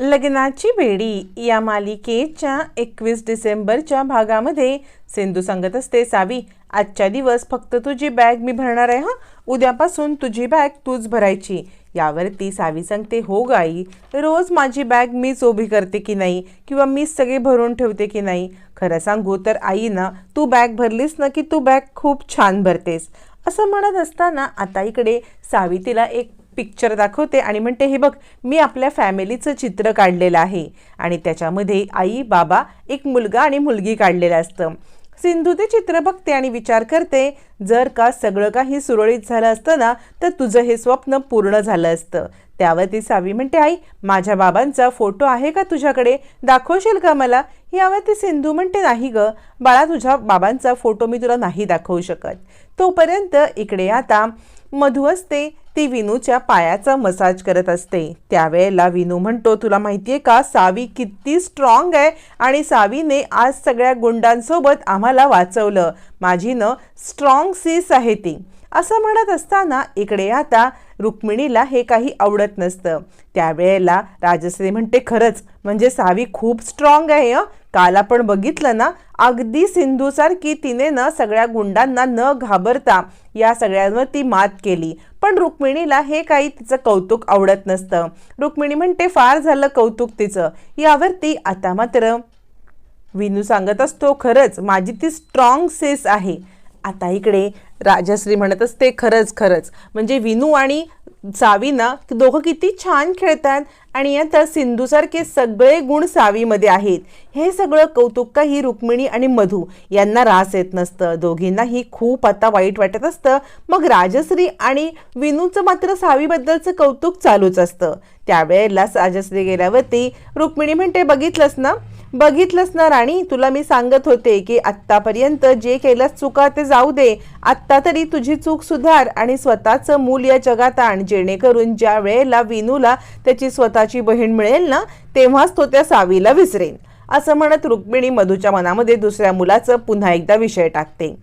लग्नाची बेडी या मालिकेच्या एकवीस डिसेंबरच्या भागामध्ये सिंधू सांगत असते सावी आजच्या दिवस फक्त तुझी बॅग मी भरणार आहे हा? उद्यापासून तुझी बॅग तूच भरायची. यावरती सावी सांगते हो गाई रोज माझी बॅग मीच उभी करते की नाही? किंवा मीच सगळे भरून ठेवते की नाही? खरं सांगू तर आई ना तू बॅग भरलीस ना की तू बॅग खूप छान भरतेस. असं म्हणत असताना आता इकडे सावी तिला एक पिक्चर दाखवते आणि म्हणते हे बघ मी आपल्या फॅमिलीचं चित्र काढलेलं आहे. आणि त्याच्यामध्ये आई बाबा एक मुलगा आणि मुलगी काढलेलं असतं. सिंधू ते चित्र बघते आणि विचार करते जर का सगळं काही सुरळीत झालं असतं ना तर तुझं हे स्वप्न पूर्ण झालं असतं. त्यावर ती सावी म्हणते आई माझ्या बाबांचा फोटो आहे का तुझ्याकडे? दाखवशील का मला? यावर ती सिंधू म्हणते नाही ग बाळा तुझ्या बाबांचा फोटो मी तुला नाही दाखवू शकत. तोपर्यंत इकडे आता मधू असते ती विनूच्या पायाचा मसाज करत असते. त्यावेळेला विनू म्हणतो तुला माहितीये का सावी किती स्ट्रॉंग आहे आणि सावीने आज सगळ्या गुंडांसोबत आम्हाला वाचवलं. माझी न स्ट्रॉंग सीस आहे ती. असं म्हणत असताना इकडे आता रुक्मिणीला हे काही आवडत नसतं. त्यावेळेला राजश्री म्हणते खरंच म्हणजे सावी खूप स्ट्रॉंग आहे काल आपण बघितलं ना अगदी सिंधूसारखी तिने ना सगळ्या गुंडांना न घाबरता या सगळ्यांवर ती मात केली. पण रुक्मिणीला हे काही तिचं कौतुक आवडत नसतं. रुक्मिणी म्हणते फार झालं कौतुक तिचं. यावरती आता मात्र विनू सांगत असतो खरंच माझी ती स्ट्रॉंग सेस आहे. आता इकडे राजश्री म्हणत असते खरंच खरंच. म्हणजे विनू आणि सावीना दोघं किती छान खेळतात. आणि आता सिंधूसारखे सगळे गुण सावीमध्ये आहेत. हे सगळं कौतुक काही रुक्मिणी आणि मधू यांना रास येत नसतं. दोघींनाही खूप आता वाईट वाटत असतं. मग राजश्री आणि विनूचं मात्र सावीबद्दलचं कौतुक चालूच असतं. त्यावेळेला राजश्री गेल्यावरती रुक्मिणी म्हणते बघितलंस ना? बघितलंस ना राणी? तुला मी सांगत होते की आत्तापर्यंत जे केलंस चुका ते जाऊ दे. आत्ता तरी तुझी चूक सुधार आणि स्वतःचं मूल या जगात आण. जेणेकरून ज्या वेळेला विनूला त्याची स्वतःची बहीण मिळेल ना तेव्हाच तो त्या सावीला विसरेन. असं म्हणत रुक्मिणी मधूच्या मनामध्ये दुसऱ्या मुलाचं पुन्हा एकदा विषय टाकते.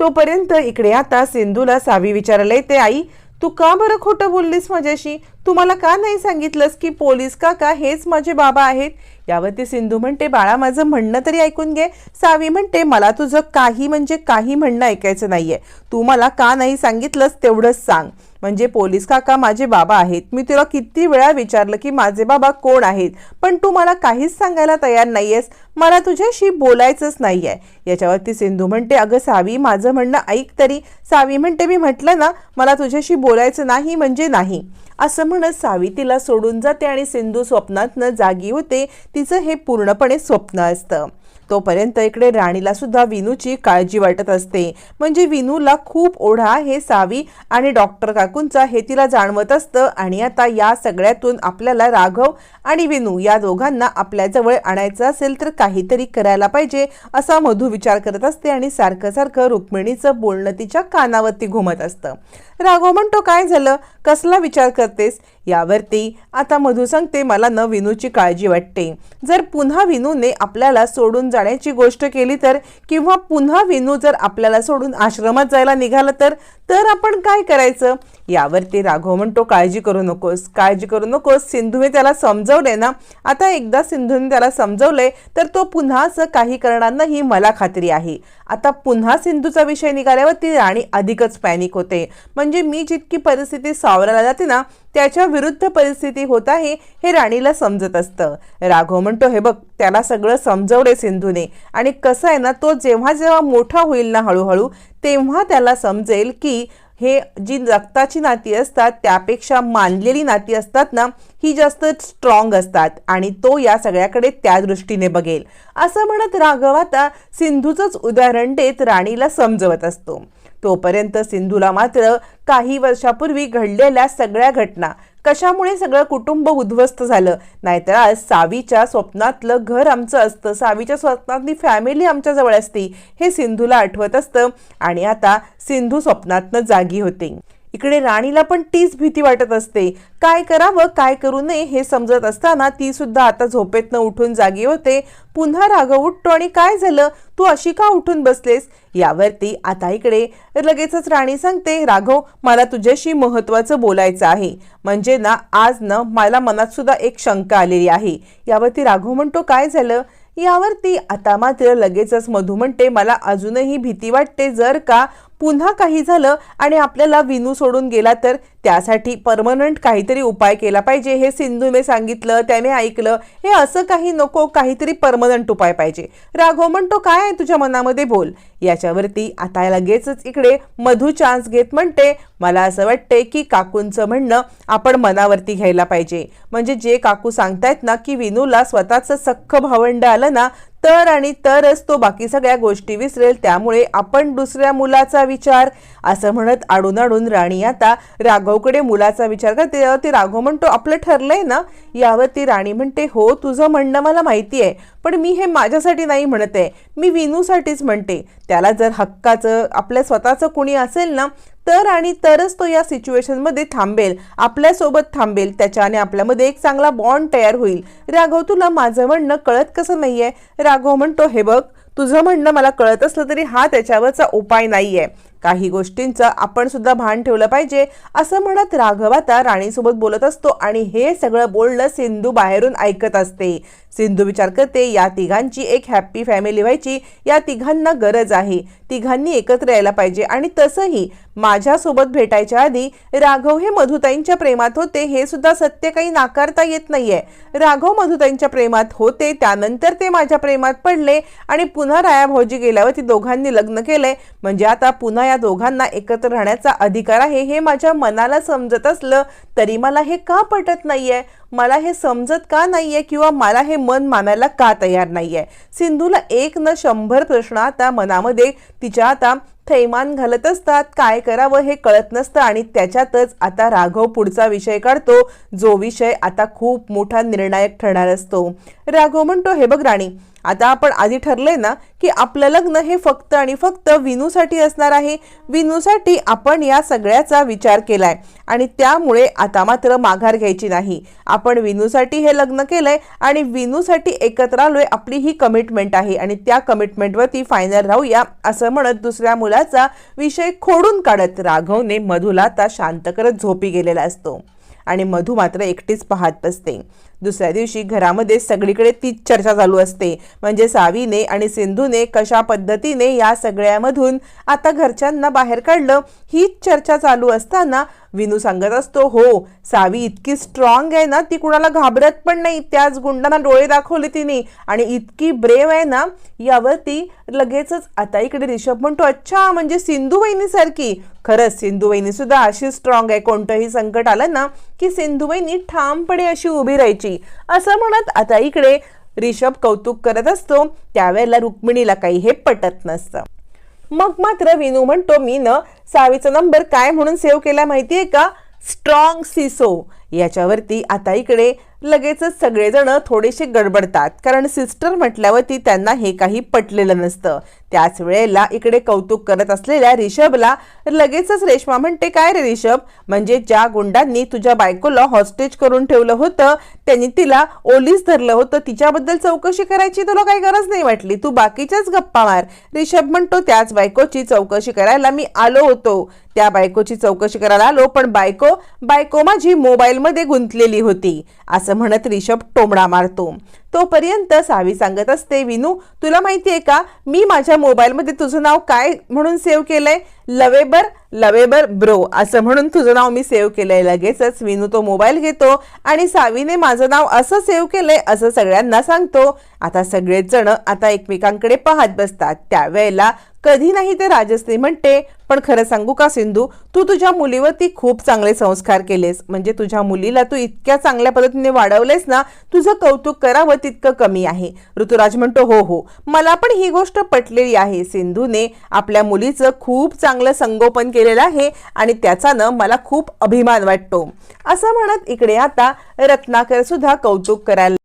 तोपर्यंत इकडे आता सिंधूला सावी विचारले ते आई तू का बरं खोटं बोललीस माझ्याशी? तू मला का नाही सांगितलंस की पोलीस काका हेच माझे बाबा आहेत? यावरती सिंधू म्हणते बाळा माझं म्हणणं तरी ऐकून घे. सावी म्हणते मला तुझं काही म्हणजे काही म्हणणं ऐकायचं नाहीये. तू मला का नाही सांगितलंस तेवढंच सांग. म्हणजे पोलीस काका माझे बाबा आहेत. मी तुला किती वेळा विचारलं की माझे बाबा कोण आहेत? पण तू मला काहीच सांगायला तयार नाहीयेस. मला तुझ्याशी बोलायचंच नाही आहे याच्यावरती सिंधू म्हणते अगं सावी माझं म्हणणं ऐक तरी. सावी म्हणते मी म्हटलं ना मला तुझ्याशी बोलायचं नाही म्हणजे नाही. असं म्हणत सावी तिला सोडून जाते आणि सिंधू स्वप्नातनं जागी होते. तिचं हे पूर्णपणे स्वप्न असतं. तोपर्यंत इकडे राणीला सुद्धा विनूची काळजी वाटत असते. म्हणजे विनूला खूप ओढा हे सावी आणि डॉक्टर काकूंचा हे तिला जाणवत असतं आणि आता या सगळ्यातून आपल्याला राघव आणि विनू या दोघांना आपल्याजवळ आणायचं असेल तर काहीतरी करायला पाहिजे असा मधू विचार करत असते आणि सारखं सारखं रुक्मिणीचं बोलणं तिच्या कानावरती घुमत असतं. राघव म्हणतो काय झालं? कसला विचार करतेस? यावरती. आता मधू सांगते मला न विनूची काळजी वाटते. जर पुन्हा विनूने आपल्याला सोडून जाण्याची गोष्ट केली तर किंवा पुन्हा विनू जर आपल्याला सोडून आश्रमात जायला निघाला तर तर आपण काय करायचं? यावरती राघव म्हणतो काळजी करू नकोस काळजी करू नकोस. सिंधूने त्याला समजवले ना आता एकदा सिंधूने त्याला समजवले तर तो पुन्हा असं काही करणार नाही मला खात्री आहे. आता पुन्हा सिंधूचा विषय निघाल्यावर ती राणी अधिकच पॅनिक होते. म्हणजे मी जितकी परिस्थिती सावरायला जाते ना त्याच्या विरुद्ध परिस्थिती होत आहे हे राणीला समजत असतं. राघव म्हणतो हे बघ त्याला सगळं समजवले सिंधूने. आणि कसं आहे ना तो जेव्हा जेव्हा मोठा होईल ना हळूहळू तेव्हा त्याला समजेल की हे जी रक्ताची नाती असतात त्यापेक्षा मानलेली नाती असतात ना ही जास्त स्ट्रॉंग असतात. आणि तो या सगळ्याकडे त्या दृष्टीने बघेल. असं म्हणत राघव आता सिंधूचंच उदाहरण देत राणीला समजवत असतो. तोपर्यंत सिंधूला मात्र काही वर्षापूर्वी घडलेल्या सगळ्या घटना कशामुळे सगळं कुटुंब उद्ध्वस्त झालं? नाहीतर आज सावीच्या स्वप्नातलं घर आमचं असतं सावीच्या स्वप्नातली फॅमिली आमच्याजवळ असती हे सिंधूला आठवत असतं आणि आता सिंधू स्वप्नातनं जागी होते. इकडे राणीला पण तीच भीती वाटत असते. काय करावं काय करू नये हे समजत असताना ती सुद्धा आता झोपेतनं उठून जागी होते. पुन्हा राघव उठतो आणि काय झालं? तू अशी का उठून बसलेस? यावरती आता इकडे लगेचच राणी सांगते राघव मला तुझ्याशी महत्वाचं बोलायचं आहे. म्हणजे ना आज ना मला मनात सुद्धा एक शंका आलेली आहे. यावरती राघव म्हणतो काय झालं? यावरती आता मात्र लगेचच मधू म्हणते मला अजूनही भीती वाटते जर का पुन्हा काही झालं आणि आपल्याला विनू सोडून गेला तर त्यासाठी परमनंट काहीतरी उपाय केला पाहिजे. हे सिंधूने सांगितलं त्याने ऐकलं. हे असं काही नको काहीतरी परमनंट उपाय पाहिजे. राघव म्हणतो काय आहे तुझ्या मनामध्ये बोल. याच्यावरती आता लगेचच इकडे मधू चान्स घेत म्हणते मला असं वाटते की काकूंचं म्हणणं आपण मनावरती घ्यायला पाहिजे. म्हणजे जे काकू सांगतायत ना की विनूला स्वतःचं सख्ख भावंड आलं ना तर आणि तरच तो बाकी सगळ्या गोष्टी विसरेल त्यामुळे आपण दुसऱ्या मुलाचा विचार असं म्हणत आडून आडून राणी आता राघवकडे मुलाचा विचार करते. तेव्हा ती राघव म्हणतो आपलं ठरलंय ना? यावर ती राणी म्हणते हो तुझं म्हणणं मला माहिती आहे पण मी हे माझ्यासाठी नाही म्हणत आहे. मी विनूसाठीच म्हणते. त्याला जर हक्काचं आपल्या स्वतःचं कुणी असेल ना तर आणि तरच तो या सिच्युएशनमध्ये थांबेल आपल्यासोबत थांबेल त्याच्याने आपल्यामध्ये एक चांगला बॉन्ड तयार होईल. राघव तुला माझं म्हणणं कळत कसं नाहीये? राघव म्हणतो हे बघ तुझं म्हणणं मला कळत असलं तरी हा त्याच्यावरचा उपाय नाहीये. काही गोष्टींचं आपण सुद्धा भान ठेवलं पाहिजे असं म्हणत राघव आता राणीसोबत बोलत असतो आणि हे सगळं बोलणं सिंधू बाहेरून ऐकत असते. सिंधू विचार करते या तिघांची एक हॅप्पी फॅमिली व्हायची या तिघांना गरज आहे. तिघांनी एकत्र यायला पाहिजे आणि तसंही माझ्यासोबत भेटायच्या आधी राघव हे मधुताईंच्या प्रेमात होते हे सुद्धा सत्य काही नाकारता येत नाहीये. राघव मधुताईंच्या प्रेमात होते त्यानंतर ते माझ्या प्रेमात पडले आणि पुन्हा राया भाऊजी गेल्यावर ती दोघांनी लग्न केलंय. म्हणजे आता पुन्हा या दोघांना एकत्र राहण्याचा अधिकार आहे हे माझ्या मनाला समजत असलं तरी मला हे का पटत नाहीये? मला हे समजत का नाहीये किंवा मला हे मन मानायला का तयार नाहीये? सिंधूला एक न शंभर प्रश्न आता मनामध्ये तिच्या आता थैमान घालत असतात. काय करावं हे कळत नसतं आणि त्याच्यातच आता राघव पुढचा विषय काढतो जो विषय आता खूप मोठा निर्णायक ठरणार असतो. राघव म्हणतो हे बघ राणी आता आपण आधी ठरलंय ना की आपलं लग्न हे फक्त आणि फक्त विनूसाठी असणार आहे. विनूसाठी आपण या सगळ्याचा विचार केलाय. आणि त्यामुळे आता मात्र माघार घ्यायची नाही. आपण विनूसाठी हे लग्न केलंय आणि विनूसाठी एकत्र आलोय आपली ही कमिटमेंट आहे. आणि त्या कमिटमेंटवरती फायनल राहूया असं म्हणत दुसऱ्या मुलाचा विषय खोडून काढत राघवने मधूला आता शांत करत झोपी गेलेला असतो. आणि मधू मात्र एकटीच पाहत बसते. दुसऱ्या दिवशी घरामध्ये सगळीकडे तीच चर्चा चालू असते. म्हणजे सावीने आणि सिंधूने कशा पद्धतीने या सगळ्यामधून आता घरच्यांना बाहेर काढलं हीच चर्चा चालू असताना विनू सांगत असतो हो सावी इतकी स्ट्रॉंग आहे ना ती कुणाला घाबरत पण नाही. त्याच गुंडांना डोळे दाखवले तिने. आणि इतकी ब्रेव आहे ना यावरती लगेचच आता इकडे रिषभ म्हणतो अच्छा म्हणजे सिंधू वहिनीसारखी खरंच सिंधू वहिनी सुद्धा अशी स्ट्रॉंग आहे. कोणतंही संकट आलं ना की सिंधू वहिनी ठामपणे अशी उभी राहायची. असं म्हणत आता इकडे रिषभ कौतुक करत असतो. त्यावेळेला रुक्मिणीला काही हे पटत नसतं. मग मात्र विनू म्हणतो मी न सावीचा नंबर काय म्हणून सेव्ह केला माहितीये का? स्ट्रॉंग सिसो याच्यावरती आता इकडे लगेचच सगळेजण थोडेसे गडबडतात. कारण सिस्टर म्हटल्यावरती त्यांना हे काही पटलेलं नसतं. त्याच वेळेला इकडे कौतुक करत असलेल्या रिषभला लगेचच रेश्मा म्हणते काय रे रिषभ? म्हणजे ज्या गुंडांनी तुझ्या बायकोला हॉस्टेज करून ठेवलं होतं त्यांनी तिला ओलीस धरलं होतं तिच्याबद्दल चौकशी करायची तुला काही गरज नाही वाटली? तू बाकीच्याच गप्पा मार. रिषभ म्हणतो त्याच बायकोची चौकशी करायला मी आलो होतो. त्या बायकोची चौकशी करायला आलो पण बायको बायको माझी मोबाईल मोबाईलमध्ये गुंतलेली होती असं म्हणत रिषभ टोमडा मारतो. तोपर्यंत सावी सांगत असते विनू तुला माहितीये का? मी माझ्या मोबाईलमध्ये तुझं नाव काय म्हणून सेव्ह केलंय? लवेबर लवेबर ब्रो असं म्हणून तुझं नाव मी सेव्ह केलंय लगेचच. विनू तो मोबाईल घेतो आणि सावीने माझं नाव असं सेव्ह केलंय असं सगळ्यांना सांगतो. आता सगळेच जण आता एकमेकांकडे पाहत बसतात. त्यावेळेला कधी नाही ते राजश्री म्हणते पण खरं सांगू का सिंधू? तू तुझ्या मुलीवरती खूप चांगले संस्कार केलेस. म्हणजे तुझ्या मुलीला तू इतक्या चांगल्या पद्धतीने वाढवलेस ना तुझं कौतुक करावं तितकं कमी आहे. ऋतुराज म्हणतो हो हो. मला पण ही गोष्ट पटलेली आहे. सिंधूने आपल्या मुलीचं खूप चांगलं संगोपन केलेलं आहे आणि त्याचा मला खूप अभिमान वाटतो. असं म्हणत इकडे आता रत्नाकर सुद्धा कौतुक करायला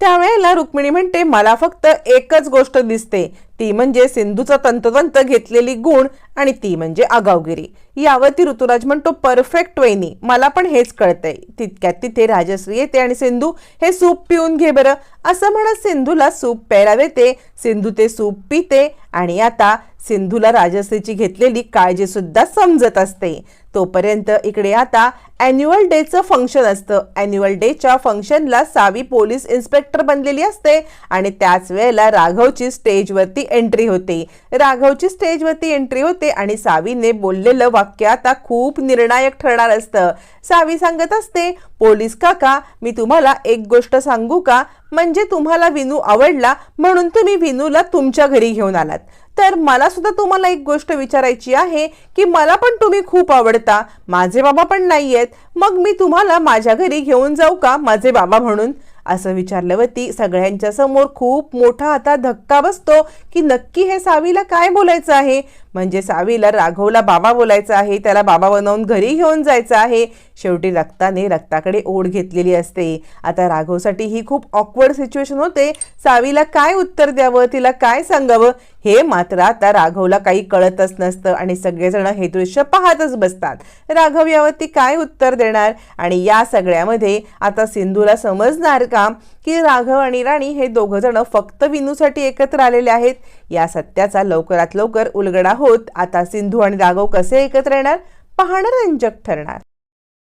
त्यावेळेला रुक्मिणी म्हणते मला फक्त एकच गोष्ट दिसते. ती म्हणजे सिंधूचा तंतोतंत घेतलेली गुण आणि ती म्हणजे आगावगिरी. यावरती ऋतुराज म्हणतो परफेक्ट वेनी मला पण हेच कळतंय. तितक्यात तिथे राजश्री येते आणि सिंधू हे सूप पिऊन घे बरं. असं म्हणत सिंधूला सूप प्यायला देते सिंधू ते सूप पिते आणि आता सिंधूला राजश्रीची घेतलेली काळजी सुद्धा समजत असते. तोपर्यंत इकडे आता अॅन्युअल डेचं फंक्शन असतं. अॅन्युअल डेच्या फंक्शनला सावी पोलीस इन्स्पेक्टर बनलेली असते आणि त्याच वेळेला राघवची स्टेजवरती एंट्री होते. राघवची स्टेजवरती एंट्री होते आणि सावीने बोललेलं वाक्य आता खूप निर्णायक ठरणार असतं. सावी सांगत असते पोलीस काका मी तुम्हाला एक गोष्ट सांगू का? म्हणजे तुम्हाला विनू आवडला म्हणून तुम्ही विनूला तुमच्या घरी घेऊन आलात. तर मला सुद्धा तुम्हाला एक गोष्ट विचारायची आहे की मला पण तुम्ही खूप आवडता. माझे बाबा पण नाही आहेत मग मी तुम्हाला माझ्या घरी घेऊन जाऊ का? माझे बाबा म्हणून. असं विचारल्यावरती सगळ्यांच्या समोर खूप मोठा आता धक्का बसतो की नक्की हे सावीला काय बोलायचं आहे? म्हणजे सावीला राघवला बाबा बोलायचं आहे त्याला बाबा बनवून घरी घेऊन जायचं आहे. शेवटी रक्ताने रक्ताकडे ओढ घेतलेली असते. आता राघवसाठी ही खूप ऑकवर्ड सिच्युएशन होते. सावीला काय उत्तर द्यावं? तिला काय सांगावं? हे मात्र आता राघवला काही कळतच नसतं आणि सगळेजण हे दृश्य पाहतच बसतात. राघव यावरती काय उत्तर देणार? आणि या सगळ्यामध्ये आता सिंधूला समजणार का की राघव आणि राणी हे दोघंजण फक्त विनूसाठी एकत्र आलेले आहेत? या सत्याचा लवकरात लवकर उलगडा होत आता सिंधू आणि राघव कसे एकत्र येणार? पाहणं रंजक ठरणार.